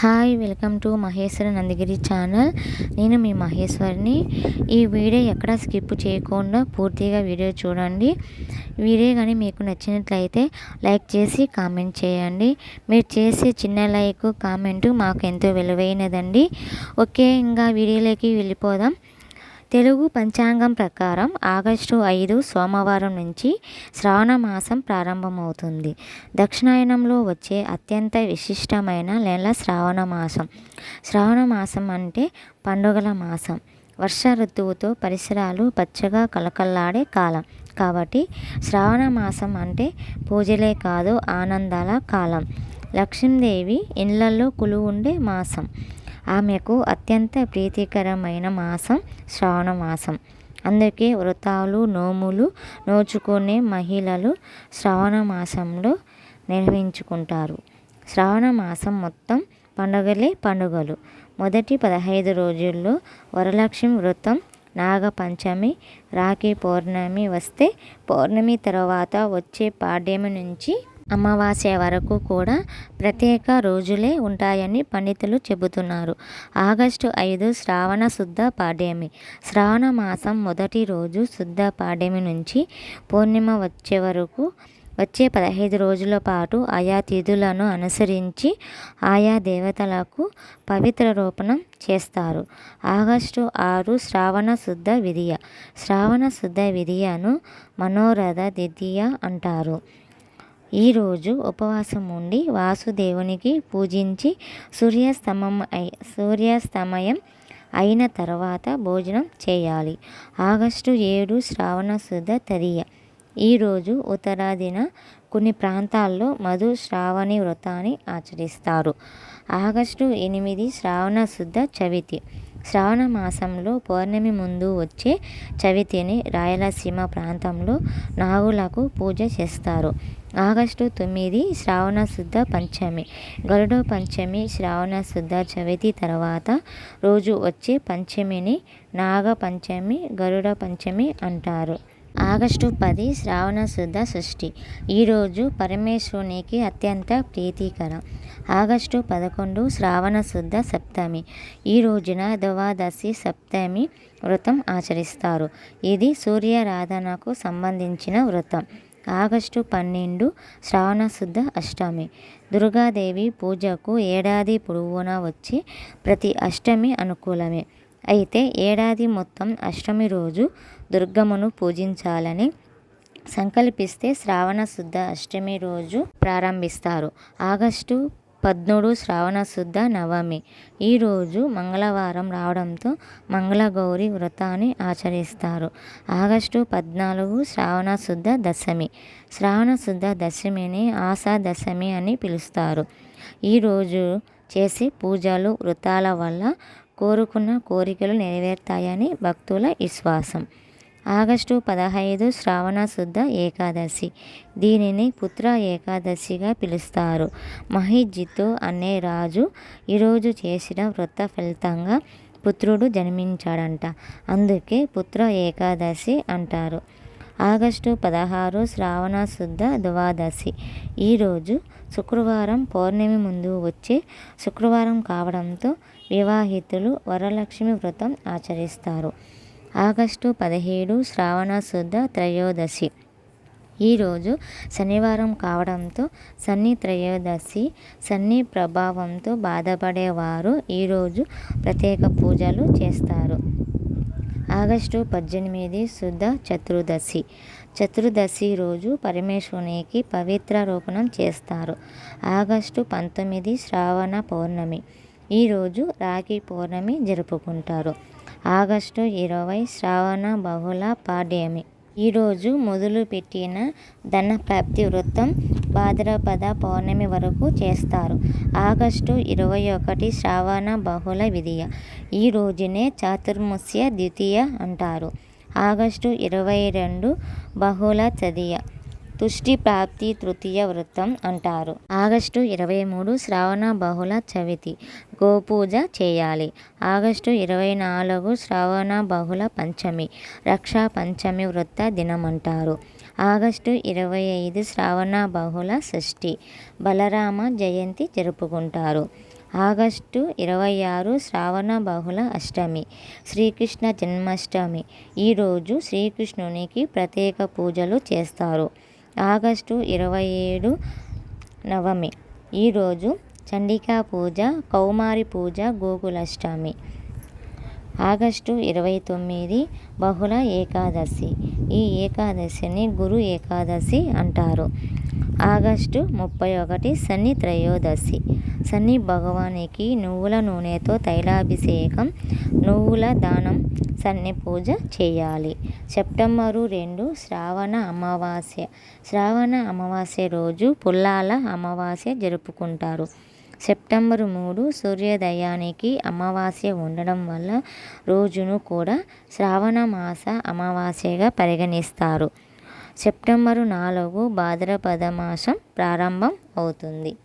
Hi welcome to Maheshwara Nandagiri channel. నేను మీ మహేశ్వరిని. ఈ వీడియో ఎక్కడ స్కిప్ చేయకుండా పూర్తిగా వీడియో చూడండి. వీడియో కానీ మీకు నచ్చినట్లయితే లైక్ చేసి కామెంట్ చేయండి. మీరు చేసే చిన్న లైక్ కామెంట్ మాకు ఎంతో విలువైనదండి. ఓకే ఇంకా వీడియోలోకి వెళ్ళిపోదాం. తెలుగు పంచాంగం ప్రకారం ఆగస్టు ఐదు సోమవారం నుంచి శ్రావణ మాసం ప్రారంభమవుతుంది. దక్షిణాయనంలో వచ్చే అత్యంత విశిష్టమైన నెల శ్రావణ మాసం. శ్రావణ మాసం అంటే పండుగల మాసం. వర్ష ఋతువుతో పరిసరాలు పచ్చగా కలకల్లాడే కాలం. కాబట్టి శ్రావణ మాసం అంటే పూజలే కాదు ఆనందాల కాలం. లక్ష్మీదేవి ఇళ్ళలో కులువుండే మాసం. ఆమెకు అత్యంత ప్రీతికరమైన మాసం శ్రావణ మాసం. అందుకే వ్రతాలు నోములు నోచుకునే మహిళలు శ్రావణ మాసంలో నిర్వహించుకుంటారు. శ్రావణ మాసం మొత్తం పండుగలే పండుగలు. మొదటి పదహైదు రోజుల్లో వరలక్ష్మి వ్రతం నాగపంచమి రాఖీ పౌర్ణమి వస్తే పౌర్ణమి తర్వాత వచ్చే పాడ్యమి నుంచి అమావాస్య వరకు కూడా ప్రత్యేక రోజులే ఉంటాయని పండితులు చెబుతున్నారు. ఆగస్టు ఐదు శ్రావణ శుద్ధ పాడ్యమి. శ్రావణ మాసం మొదటి రోజు శుద్ధ పాడ్యమి నుంచి పూర్ణిమ వచ్చే వరకు వచ్చే పదహైదు రోజుల పాటు ఆయా తిథులను అనుసరించి ఆయా దేవతలకు పవిత్ర రూపణం చేస్తారు. ఆగస్టు ఆరు శ్రావణ శుద్ధ విధియ. శ్రావణ శుద్ధ విధియను మనోరథ ద్వితీయ అంటారు. ఈరోజు ఉపవాసం ఉండి వాసుదేవునికి పూజించి సూర్యాస్తమం సూర్యాస్తమయం అయిన తర్వాత భోజనం చేయాలి. ఆగస్టు ఏడు శ్రావణ శుద్ధ తదియ. ఈరోజు ఉత్తరాదిన కొన్ని ప్రాంతాల్లో మధు శ్రావణి వ్రతాన్ని ఆచరిస్తారు. ఆగస్టు ఎనిమిది శ్రావణ శుద్ధ చవితి. శ్రావణ మాసంలో పౌర్ణమి ముందు వచ్చే చవితిని రాయలసీమ ప్రాంతంలో నాగులకు పూజ చేస్తారు. ఆగస్టు తొమ్మిది శ్రావణ శుద్ధ పంచమి. గరుడ పంచమి శ్రావణ శుద్ధ చవితి తర్వాత రోజు వచ్చే పంచమిని నాగ పంచమి గరుడ పంచమి అంటారు. ఆగస్టు పది శ్రావణ శుద్ధ షష్ఠి. ఈరోజు పరమేశ్వరునికి అత్యంత ప్రీతికరం. ఆగస్టు పదకొండు శ్రావణ శుద్ధ సప్తమి. ఈ రోజున ద్వాదశి సప్తమి వ్రతం ఆచరిస్తారు. ఇది సూర్యారాధనకు సంబంధించిన వ్రతం. ఆగస్టు పన్నెండు శ్రావణ శుద్ధ అష్టమి. దుర్గాదేవి పూజకు ఏడాది పొడవునా వచ్చే ప్రతి అష్టమి అనుకూలమే. అయితే ఏడాది మొత్తం అష్టమి రోజు దుర్గమ్మను పూజించాలని సంకల్పిస్తే శ్రావణ శుద్ధ అష్టమి రోజు ప్రారంభిస్తారు. ఆగస్టు పద్మూడు శ్రావణ శుద్ధ నవమి. ఈరోజు మంగళవారం రావడంతో మంగళగౌరి వ్రతాన్ని ఆచరిస్తారు. ఆగస్టు పద్నాలుగు శ్రావణ శుద్ధ దశమి. శ్రావణ శుద్ధ దశమిని ఆశా దశమి అని పిలుస్తారు. ఈరోజు చేసే పూజలు వ్రతాల వల్ల కోరుకున్న కోరికలు నెరవేరుతాయని భక్తుల విశ్వాసం. ఆగస్టు పదహైదు శ్రావణ శుద్ధ ఏకాదశి. దీనిని పుత్ర ఏకాదశిగా పిలుస్తారు. మహిజిత్తు అనే రాజు ఈరోజు చేసిన వ్రత ఫలితంగా పుత్రుడు జన్మించాడంట. అందుకే పుత్ర ఏకాదశి అంటారు. ఆగస్టు పదహారు శ్రావణ శుద్ధ ద్వాదశి. ఈరోజు శుక్రవారం పౌర్ణమి ముందు వచ్చే శుక్రవారం కావడంతో వివాహితులు వరలక్ష్మి వ్రతం ఆచరిస్తారు. ఆగస్టు పదిహేడు శ్రావణ శుద్ధ త్రయోదశి. ఈరోజు శనివారం కావడంతో శని త్రయోదశి శని ప్రభావంతో బాధపడేవారు ఈరోజు ప్రత్యేక పూజలు చేస్తారు. ఆగస్టు పద్దెనిమిది శుద్ధ చతుర్దశి. చతుర్దశి రోజు పరమేశ్వరునికి పవిత్ర రూపణం చేస్తారు. ఆగస్టు పంతొమ్మిది శ్రావణ పౌర్ణమి. ఈరోజు రాఖీ పౌర్ణమి జరుపుకుంటారు. ఆగస్టు ఇరవై శ్రావణ బహుళ పాడ్యమి. ఈరోజు మొదలుపెట్టిన ధనప్రాప్తి వృత్తం భాద్రపద పౌర్ణమి వరకు చేస్తారు. ఆగస్టు ఇరవై ఒకటి శ్రావణ బహుళ విధియ. ఈ రోజునే చాతుర్ముస్య ద్వితీయ అంటారు. ఆగస్టు ఇరవై రెండు బహుళ చదియ. తుష్టి ప్రాప్తి తృతీయ వృత్తం అంటారు. ఆగస్టు ఇరవై మూడు శ్రావణ బహుళ చవితి. గోపూజ చేయాలి. ఆగస్టు ఇరవై నాలుగు శ్రావణ బహుళ పంచమి. రక్షా పంచమి వృత్త దినమంటారు. ఆగస్టు ఇరవై ఐదు శ్రావణ బహుళ షష్ఠి. బలరామ జయంతి జరుపుకుంటారు. ఆగస్టు ఇరవై ఆరు శ్రావణ బహుళ అష్టమి. శ్రీకృష్ణ జన్మాష్టమి. ఈరోజు శ్రీకృష్ణునికి ప్రత్యేక పూజలు చేస్తారు. ఆగస్టు ఇరవై ఏడు నవమి ఈరోజు చండికా పూజ కౌమారి పూజ గోకులాష్టమి. ఆగస్టు ఇరవై తొమ్మిది బహుళ ఏకాదశి. ఈ ఏకాదశిని గురు ఏకాదశి అంటారు. ఆగస్టు ముప్పై ఒకటి శని త్రయోదశి. శని భగవానికి నువ్వుల నూనెతో తైలాభిషేకం నువ్వుల దానం శని పూజ చేయాలి. సెప్టెంబరు రెండు శ్రావణ అమావాస్య. శ్రావణ అమావాస్య రోజు పుల్లాల అమావాస్య జరుపుకుంటారు. సెప్టెంబరు మూడు సూర్యోదయానికి అమావాస్య ఉండడం వల్ల రోజును కూడా శ్రావణ మాస అమావాస్యగా పరిగణిస్తారు. సెప్టెంబరు నాలుగు భాద్రపద మాసం ప్రారంభం అవుతుంది.